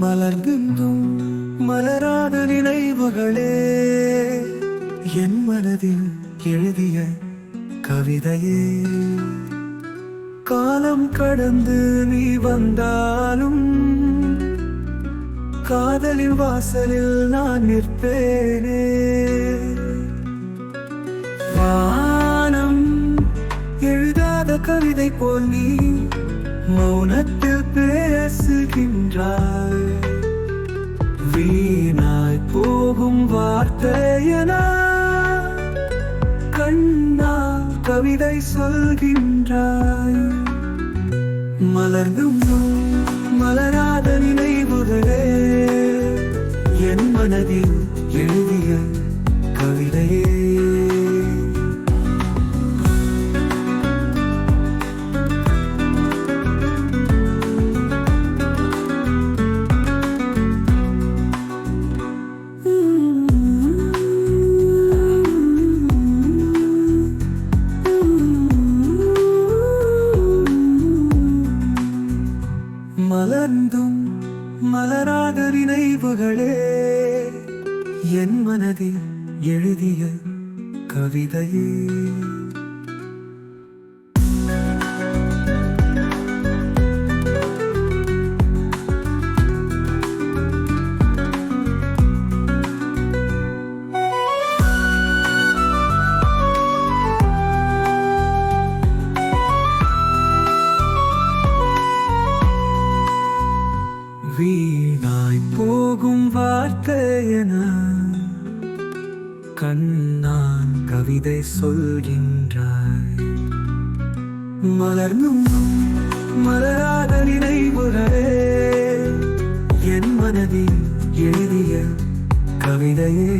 மலர்கின்றும் மலராத நினைவுகளே. என் மனதில் எழுதிய கவிதையே. காலம் கடந்து நீ வந்தாலும் காதலின் வாசலில் நான் நிற்பேனே. வானம் எழுதாத கவிதை போல் நீ மௌனத்தில் பேசுகின்றாய். வீணாய் போகும் வார்த்தையன கண்ணா கவிதை சொல்கின்றாய். மலர்ந்தும் மலராத நினைவுகளே என் மனதில் மலர்ந்தும் மலராத நினைவுகளே. என் மனதில் எழுதிய கவிதையே. வீணாய் போகும் வார்த்தையன கண்ணான் கவிதை சொல்கின்றாய். மலர்ந்தும் மலராத நினைவுகளே என் மனதில் எழுதிய கவிதையே.